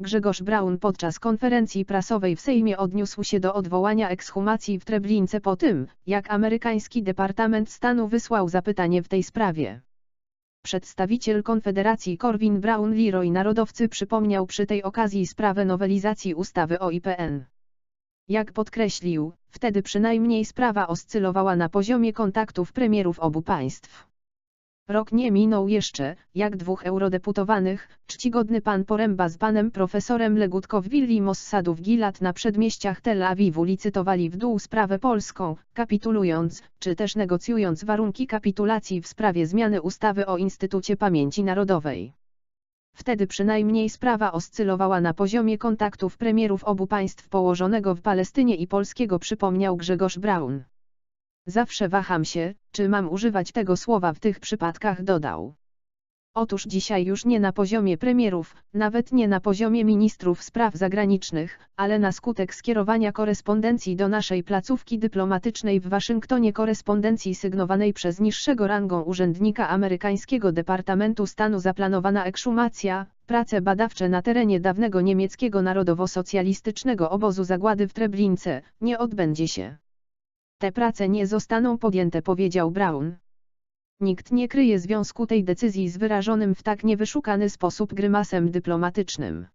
Grzegorz Braun podczas konferencji prasowej w Sejmie odniósł się do odwołania ekshumacji w Treblince po tym, jak amerykański Departament Stanu wysłał zapytanie w tej sprawie. Przedstawiciel Konfederacji Corwin Brown Leroy Narodowcy przypomniał przy tej okazji sprawę nowelizacji ustawy o IPN. Jak podkreślił, wtedy przynajmniej sprawa oscylowała na poziomie kontaktów premierów obu państw. Rok nie minął jeszcze, jak dwóch eurodeputowanych, czcigodny pan Poręba z panem profesorem Legutko w willi Mossadu w Gilat na przedmieściach Tel Awiwu licytowali w dół sprawę polską, kapitulując, czy też negocjując warunki kapitulacji w sprawie zmiany ustawy o Instytucie Pamięci Narodowej. Wtedy przynajmniej sprawa oscylowała na poziomie kontaktów premierów obu państw położonego w Palestynie i polskiego przypomniał Grzegorz Braun. Zawsze waham się, czy mam używać tego słowa w tych przypadkach dodał. Otóż dzisiaj już nie na poziomie premierów, nawet nie na poziomie ministrów spraw zagranicznych, ale na skutek skierowania korespondencji do naszej placówki dyplomatycznej w Waszyngtonie korespondencji sygnowanej przez niższego rangą urzędnika amerykańskiego Departamentu Stanu zaplanowana ekshumacja, prace badawcze na terenie dawnego niemieckiego narodowo-socjalistycznego obozu zagłady w Treblince, nie odbędzie się. Te prace nie zostaną podjęte powiedział Brown. Nikt nie kryje związku tej decyzji z wyrażonym w tak niewyszukany sposób grymasem dyplomatycznym.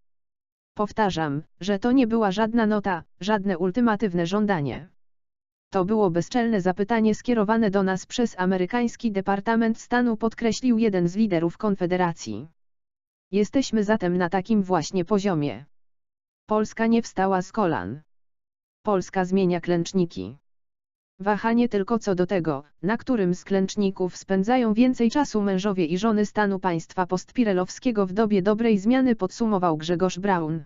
Powtarzam, że to nie była żadna nota, żadne ultimatywne żądanie. To było bezczelne zapytanie skierowane do nas przez amerykański Departament Stanu podkreślił jeden z liderów Konfederacji. Jesteśmy zatem na takim właśnie poziomie. Polska nie wstała z kolan. Polska zmienia klęczniki. Wahanie tylko co do tego, na którym z klęczników spędzają więcej czasu mężowie i żony stanu państwa postpirelowskiego w dobie dobrej zmiany podsumował Grzegorz Braun.